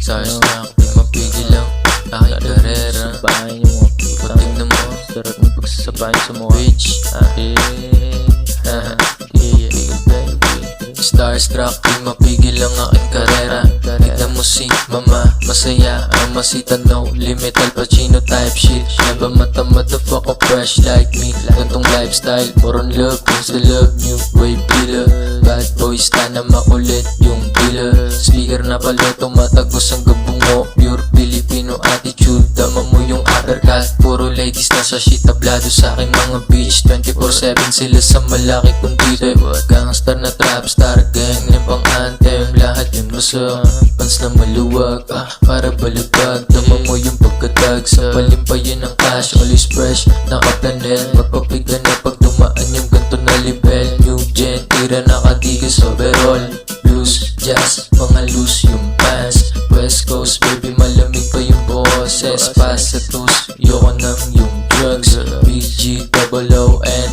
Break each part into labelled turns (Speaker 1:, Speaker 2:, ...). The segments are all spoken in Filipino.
Speaker 1: Starstruck, di mapigil lang. Aking karera
Speaker 2: Sabahin niyo mo
Speaker 1: Pag tignan mo.
Speaker 2: Sarap ng pagsasabahin sa mukha.
Speaker 1: Bitch.
Speaker 2: Ah, eh. Yeah, yeah, baby.
Speaker 1: Starstruck, di mapigil ang aking karera. Tignan mo si mama, masaya. Ang masita, no limit Al Pacino type shit. Never mata, motherfucker fresh like me Gantong lifestyle, more love Kung sa love, new wave dealer Bad boys, na makulit yung dealer Speaker na pala tumatagos ang gabong mo. Pure Filipino attitude Dama mo yung uppercut Puro ladies na sa shit Tablado sa aking mga bitch. 24-7 sila sa malaki kundite Gangster na trap star gang Yung pang anthem. Lahat yung masok Pants na maluwag ah, Para balibag. Dama mo pagkatag Sa palimpayan ng cash. Always fresh Nakaplanet. Magpapiga na pag dumaan yung ganto na level. New gen Tira nakadigas overall. Blues, jazz, mga loose yung pants. West Coast, baby malamig pa yung boses. Pass sa toast, yoko nang yung drugs. BG, double O, N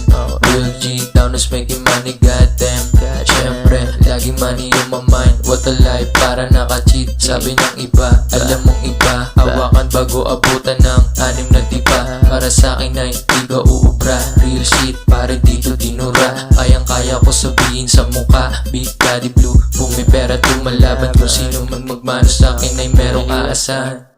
Speaker 1: Real G, down is making money, goddamn. Siyempre, laging money on my mind. What a life, para naka-cheat Sabi ng iba, alam mong iba Hawakan bago abutan ng anim na tipa Para sa akin ay di ka uubra? Real shit, pare dito dinura Kayang kaya ko sabihin sa mukha. Big Daddy Blue, bumipera tumalaban Kung sino man magmano sa akin ay merong aasahan